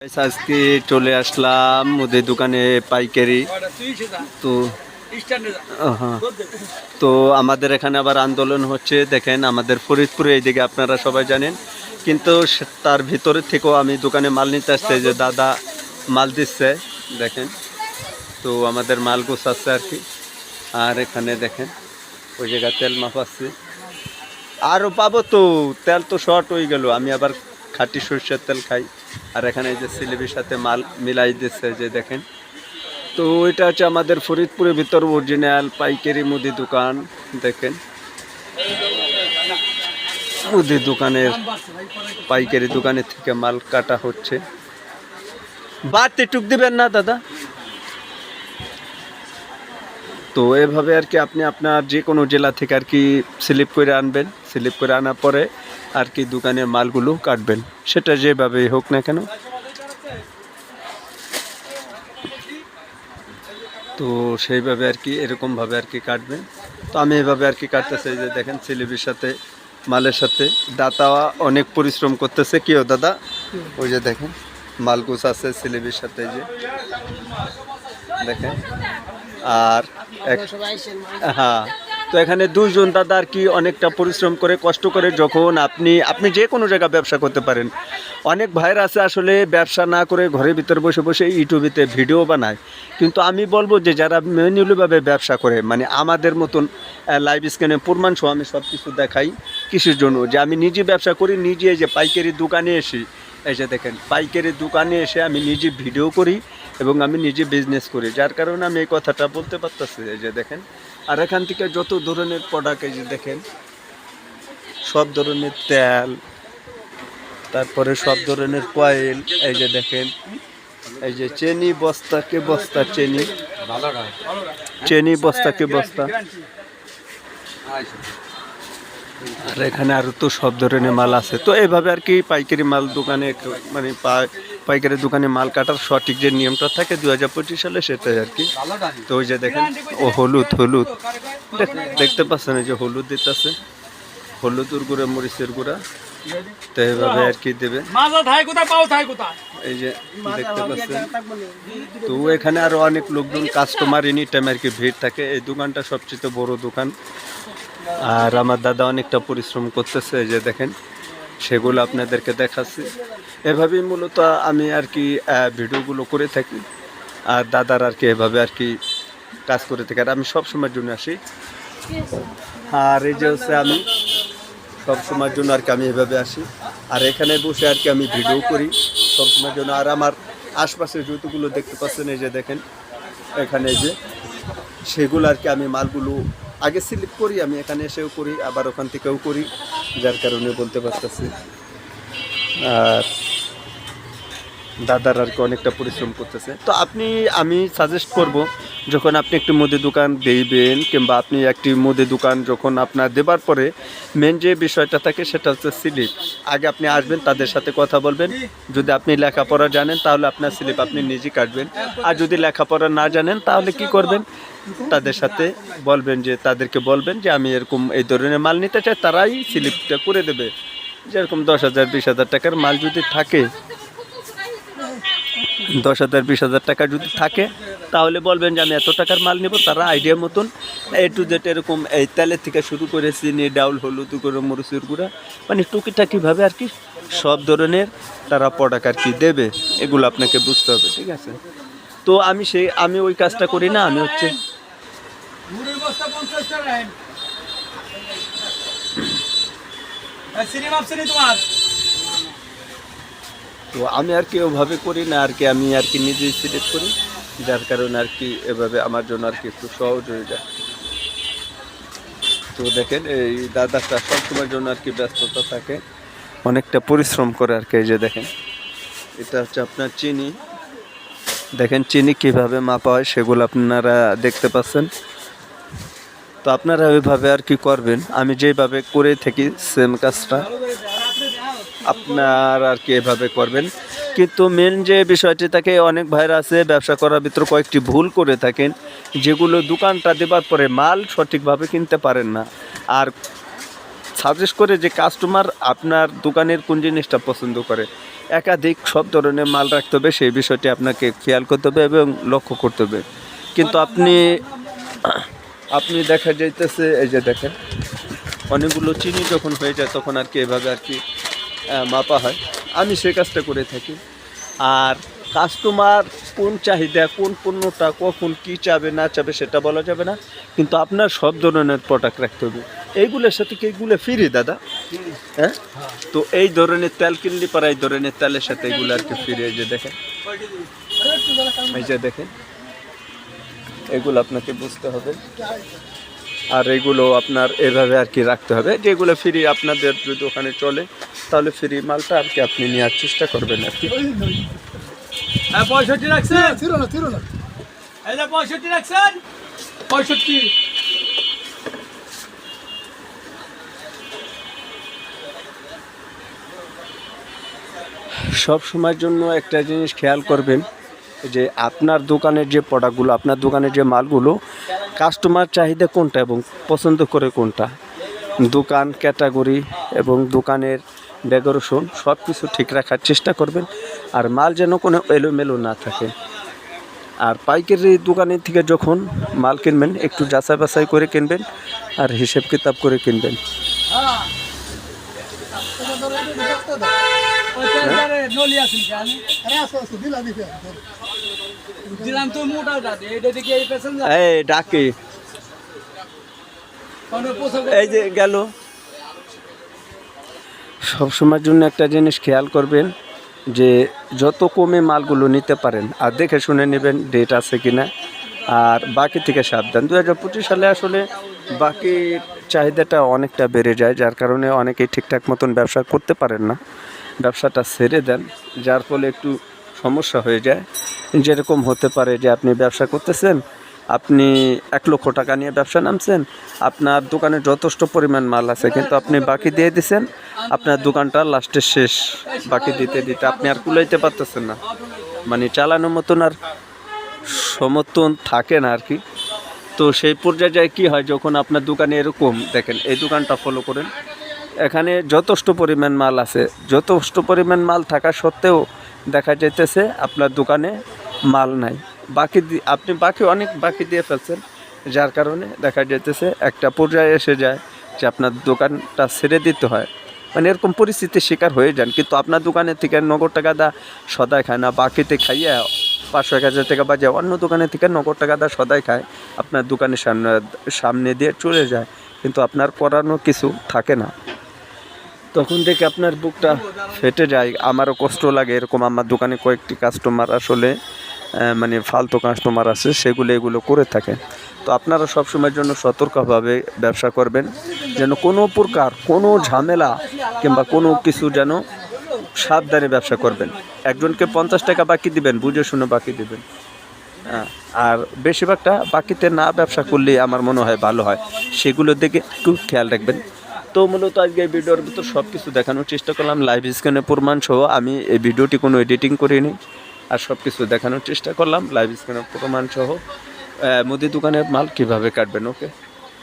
আজকে চলে আসলাম মুদির দোকানে পাইকারি। তো তো আমাদের এখানে আবার আন্দোলন হচ্ছে, দেখেন আমাদের ফরিদপুরে এইদিকে আপনারা সবাই জানেন। কিন্তু তার ভিতরে থেকেও আমি দোকানে মাল নিতে আসছে যে দাদা মাল দিচ্ছে, দেখেন। তো আমাদের মাল গোছাচ্ছে আর কি। আর এখানে দেখেন, ওই জায়গায় তেল মাপাচ্ছে। আরও পাবো তো, তেল তো শর্ট হয়ে গেল, আমি আবার খাঁটি সরষের তেল খাই। আর এখানে যে সিলিবির সাথে মাল মিলাই দিচ্ছে যে দেখেন। তো এটা হচ্ছে আমাদের ফরিদপুরের ভিতর অরিজিনাল পাইকারি মুদি দোকান, দেখেন। মুদি দোকানের পাইকারি দোকানের থেকে মাল কাটা হচ্ছে। বাড়তে টুক দিবেন না, দাদা। তো এভাবে আর কি আপনি আপনার যে কোনো জেলা থেকে আর কি স্লিপ করে আনবেন। স্লিপ করে আনার পরে আর কি দোকানের মালগুলো কাটবেন। সেটা যেভাবে হোক না কেন। তো সেইভাবে আর কি, এরকমভাবে আর কি কাটবেন। তো আমি এভাবে আর কি কাটতেছি যে দেখেন সিলিপির সাথে, মালের সাথে। দাতা অনেক পরিশ্রম করতেছে কেউ দাদা? ওই যে দেখেন মালগুস আছে সিলিপির সাথে যে। দেখেন, আর হ্যাঁ। তো এখানে দুজন দাদা আর কি অনেকটা পরিশ্রম করে, কষ্ট করে যখন আপনি আপনি যে কোনো জায়গায় ব্যবসা করতে পারেন। অনেক ভাইয়ের আছে আসলে ব্যবসা না করে ঘরের ভিতরে বসে বসে ইউটিউবেতে ভিডিও বানায়। কিন্তু আমি বলব যে যারা ম্যানুয়ালিভাবে ব্যবসা করে মানে আমাদের মতন লাইভ স্ক্যানে প্রমাণ সহ আমি সব কিছু দেখাই কিসের জন্য? যে আমি নিজে ব্যবসা করি, নিজে এই যে পাইকারি দোকানে এসে, এই যে দেখেন, পাইকারি দোকানে এসে আমি নিজে ভিডিও করি এবং আমি নিজে বিজনেস করি। যার কারণে আমি এই কথাটা বলতে পারতেছি। এই যে দেখেন আর এখান থেকে যত ধরনের প্রোডাক্ট এই যে দেখেন সব ধরনের তেল তারপরে সব ধরনের কয়েল এই যে দেখেন এই যে চেনি বস্তাকে বস্তা চেনি? চেনি বস্তাকে বস্তা? আর এখানে আরও তো সব ধরনের মাল আছে। তো এইভাবে আর কি পাইকারি মাল দোকানে মানে পাইকারি দোকানে মাল কাটার সঠিক যে নিয়মটা থাকে দু হাজার পঁচিশ সালে সেটাই আর কি। তো ওই যে দেখেন ও হলুদ হলুদ। দেখতে পাচ্ছেন এই যে হলুদ দিতেছে। হলুদের গুঁড়া মরিচের গুঁড়া। তো এইভাবে আর কি দেবে। এই যে দেখতে পাচ্ছেন। তো এখানে আরও অনেক লোকজন কাস্টমার এনি টাইম আর কি ভিড় থাকে। এই দোকানটা সবচেয়ে বড় দোকান। আর আমার দাদা অনেকটা পরিশ্রম করতেছে যে দেখেন, সেগুলো আপনাদেরকে দেখাচ্ছি। এভাবেই মূলত আমি আর কি ভিডিওগুলো করে থাকি। আর দাদার আর কি এভাবে আর কি কাজ করে থাকি। আর আমি সব সময়ের জন্য আসি। আর এই যে হচ্ছে আমি, সব সময়ের জন্য আর কি আমি এভাবে আসি। আর এখানে বসে আর কি আমি ভিডিও করি সব সময়ের জন্য। আর আমার আশপাশের জুতোগুলো দেখতে পাচ্ছেন, এই যে দেখেন, এখানে যে, সেগুলো আর কি আমি মালগুলো আগে স্লিপ করি, আমি এখানে এসেও করি, আবার ওখান থেকেও করি, যার কারণে বলতে পারতেছি। আর দাদার আর কি অনেকটা পরিশ্রম করতেছে। তো আপনি, আমি সাজেস্ট করব, যখন আপনি একটি মুদি দোকান দেবেন, কিংবা আপনি একটি মুদি দোকান যখন আপনার দেবার পরে মেন যে বিষয়টা থাকে সেটা হচ্ছে স্লিপ আগে আপনি আসবেন, তাদের সাথে কথা বলবেন। যদি আপনি লেখাপড়া জানেন, তাহলে আপনার স্লিপ আপনি নিজে কাটবেন। আর যদি লেখাপড়া না জানেন, তাহলে কি করবেন? তাদের সাথে বলবেন যে, তাদেরকে বলবেন যে, আমি এরকম এই ধরনের মাল নিতে চাই। তারাই স্লিপটা করে দেবে। যেরকম দশ হাজার, বিশ হাজার টাকার মাল যদি থাকে দশ হাজার, বিশ হাজার টাকা যদি থাকে, তাহলে বলবেন যে আমি এত টাকার মাল নেব, তারা আইডিয়া মতন এ টু জেড এরকম এই তেলের থেকে শুরু করে চিনি, ডাউল, হলুদ করে মরিচুর গুঁড়া মানে টুকিটাকিভাবে আর কি সব ধরনের তারা প্রোডাক্ট আর কি দেবে, এগুলো আপনাকে বুঝতে হবে, ঠিক আছে? তো আমি সেই, আমি ওই কাজটা করি না, আমি হচ্ছে সিনেমা তোমার? তো আমি আর কি ওভাবে করি না, আর কি আমি আর কি নিজেই সিলেক্ট করি, যার কারণে আর কি এভাবে আমার জন্য আর কি একটু সহজ হয়ে যায়। তো দেখেন, এই দাদাটা সবসময়ের জন্য আর কি ব্যস্ততা থাকে, অনেকটা পরিশ্রম করে আর কি, এই যে দেখেন, এটা হচ্ছে আপনার চিনি। দেখেন, চিনি কীভাবে মাপা হয় সেগুলো আপনারা দেখতে পাচ্ছেন। তো আপনারা ওইভাবে আর কি করবেন, আমি যেভাবে করে থাকি সেম কাজটা। আপনার আর কি এভাবে করবেন। কিন্তু মেন যে বিষয়টি থাকে, অনেক ভাইরা আছে, ব্যবসা করার ভিতরে কয়েকটি ভুল করে থাকেন, যেগুলো দোকানটা দেবার পরে মাল সঠিকভাবে কিনতে পারেন না। আর সাজেস্ট করে যে কাস্টমার আপনার দোকানের কোন জিনিসটা পছন্দ করে, একাধিক সব ধরনের মাল রাখতে হবে, সেই বিষয়টি আপনাকে খেয়াল করতে হবে এবং লক্ষ্য করতে হবে। কিন্তু আপনি আপনি দেখা যাইতেছে, এই যে দেখেন, অনেকগুলো চিনি যখন হয়ে যায়, তখন আর কি এভাবে আর কি মাপা হয়। আমি সেই কাজটা করে থাকি। আর কাস্টমার কোন চাহিদা, কোন পণ্যটা, কখন কি চাবে, না চাবে সেটা বলা যাবে না। কিন্তু আপনার সব ধরনের প্রোডাক্ট রাখতে হবে। এইগুলোর সাথে কি এইগুলো ফ্রি দাদা? হ্যাঁ? তো এই ধরনের তেল কিনলে পারা এই ধরনের তেলের সাথে এগুলো আর কি ফ্রি যে দেখেন। এই যে দেখেন। এগুলো আপনাকে বুঝতে হবে। আর এগুলো আপনার এভাবে আর কি রাখতে হবে। যেগুলো ফ্রি আপনাদের যদি ওখানে চলে তাহলে ফ্রি মালটা আর কি আপনি নেওয়ার চেষ্টা করবেন আর কি। হ্যাঁ পঁয়ষট্টি রাখছেন? ছিল না ছিল না। এই যে পঁয়ষট্টি রাখছেন? পঁয়ষট্টি। সব সময়ের জন্য একটা জিনিস খেয়াল করবেন যে আপনার দোকানের যে প্রোডাক্টগুলো আপনার দোকানের যে মালগুলো কাস্টমার চাহিদা কোনটা এবং পছন্দ করে কোনটা? দোকান ক্যাটাগরি এবং দোকানের ডেকোরেশন সব কিছু ঠিক রাখার চেষ্টা করবেন। আর মাল যেন কোনো এলোমেলো না থাকে। আর পাইকারি দোকানের থেকে যখন মাল কিনবেন একটু যাচাই বাছাই করে কিনবেন আর হিসেব কিতাব করে কিনবেন। হ্যাঁ? এই ডাকে এই যে গেল। সবসময়ের জন্য একটা জিনিস খেয়াল করবেন যে যত কমে মালগুলো নিতে পারেন, আর দেখে শুনে নেবেন ডেট আছে কি না আর বাকি থেকে সাবধান। দু হাজার পঁচিশ সালে আসলে বাকি চাহিদাটা অনেকটা বেড়ে যায়, যার কারণে অনেকেই ঠিকঠাক মতন ব্যবসা করতে পারেন না। ব্যবসাটা ছেড়ে দেন, যার ফলে একটু সমস্যা হয়ে যায়। যেরকম হতে পারে যে আপনি ব্যবসা করতেছেন আপনি এক লক্ষ টাকা নিয়ে ব্যবসা নামছেন, আপনার দোকানে যথেষ্ট পরিমাণ মাল আছে, কিন্তু আপনি বাকি দিয়ে দিছেন, আপনার দোকানটা লাস্টে শেষ, বাকি দিতে দিতে আপনি আর কুলাইতে পারতেছেন না। মানে চালানোর মতন আর সমর্থন থাকে না আর কি। তো সেই পর্যায়ে কি হয়, যখন আপনার দোকানে এরকম, দেখেন এই দোকানটা ফলো করেন, এখানে যথেষ্ট পরিমাণ মাল আছে, যথেষ্ট পরিমাণ মাল থাকা সত্ত্বেও দেখা যাইতেছে আপনার দোকানে মাল নাই। বাকি আপনি বাকি অনেক বাকি দিয়ে ফেলছেন, যার কারণে দেখা যাইতেছে একটা পর্যায়ে এসে যায় যে আপনার দোকানটা ছেড়ে দিতে হয়। মানে এরকম পরিস্থিতির শিকার হয়ে যান, কিন্তু আপনার দোকানের থেকে নগদ টাকা দা সদাই খায় না, বাকিতে খাইয়ে পাঁচশো এক হাজার টাকা বাজে অন্য দোকানের থেকে নগদ টাকা দা সদাই খায়, আপনার দোকানের সামনে সামনে দিয়ে চলে যায়, কিন্তু আপনার করানো কিছু থাকে না। তখন থেকে আপনার বুকটা ফেটে যায়, আমারও কষ্ট লাগে এরকম আমার দোকানে কয়েকটি কাস্টমার আসলে মানে ফালতু কাস্টমার আছে, সেগুলো এগুলো করে থাকে। তো আপনারা সবসময়ের জন্য সতর্কভাবে ব্যবসা করবেন, যেন কোনো প্রকার কোনো ঝামেলা কিংবা কোনো কিছু যেন সাবধানে ব্যবসা করবেন। একজনকে পঞ্চাশ টাকা বাকি দিবেন, বুঝে শুনে বাকি দিবেন। আর বেশিরভাগটা বাকিতে না ব্যবসা করলে আমার মনে হয় ভালো হয়। সেগুলোর দিকে একটু খেয়াল রাখবেন। তো মূলত আজকে এই ভিডিওর ভিতর সব কিছু দেখানোর চেষ্টা করলাম লাইভ স্ক্রিনে প্রমাণ সহ আমি এই ভিডিওটি কোনো এডিটিং করিনি। আর সব কিছু দেখানোর চেষ্টা করলাম। লাইভ স্ক্রিনের প্রমাণ সহ মুদি দোকানের মাল কীভাবে কাটবেন ওকে